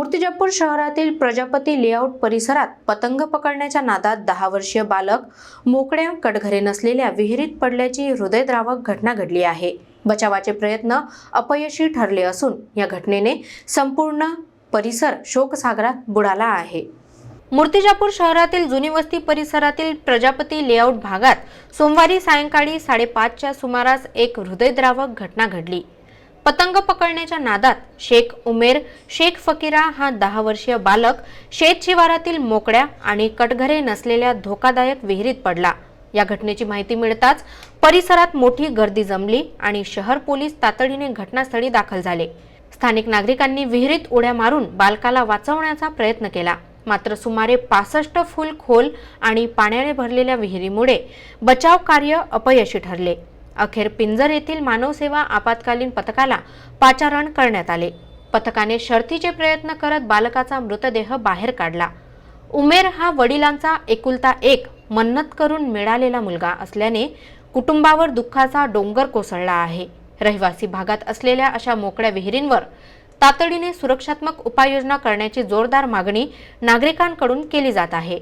मूर्तिजापूर शहरातील प्रजापती लेआउट परिसरात पतंग पकडण्याच्या नादात दहा वर्षीय बालक मोकळ्या कटघरे नसलेल्या विहिरीत पडल्याची हृदयद्रावक घटना घडली आहे. बचावाचे प्रयत्न अपयशी ठरले असून या घटनेने संपूर्ण परिसर शोकसागरात बुडाला आहे. मूर्तिजापूर शहरातील जुनी वस्ती परिसरातील प्रजापती लेआउट भागात सोमवारी सायंकाळी साडेपाचच्या सुमारास एक हृदयद्रावक घटना घडली. पतंग पकडण्याच्या नादात शेख उमेर शेख फकीरा हा दहा वर्षीय बालक शेत शिवारातील आणि कटघरे नसलेल्या धोकादायक विहिरीत पडला. या घटनेची माहिती मिळताच परिसरात मोठी गर्दी जमली आणि शहर पोलीस तातडीने घटनास्थळी दाखल झाले. स्थानिक नागरिकांनी विहिरीत उड्या मारून बालकाला वाचवण्याचा प्रयत्न केला. मात्र सुमारे पासष्ट फूल खोल आणि पाण्याने भरलेल्या विहिरीमुळे बचाव कार्य अपयशी ठरले. अखेर पिंजर येथील मानवसेवा आपत्कालीन पथकाला पाचारण करण्यात आले. पथकाने शर्थीचे प्रयत्न करत बालकाचा मृतदेह बाहेर काढला. उमेर हा वडिलांचा एकुलता एक मन्नत करून मिळालेला मुलगा असल्याने कुटुंबावर दुःखाचा डोंगर कोसळला आहे. रहिवासी भागात असलेल्या अशा मोकळ्या विहिरींवर तातडीने सुरक्षात्मक उपाययोजना करण्याची जोरदार मागणी नागरिकांकडून केली जात आहे.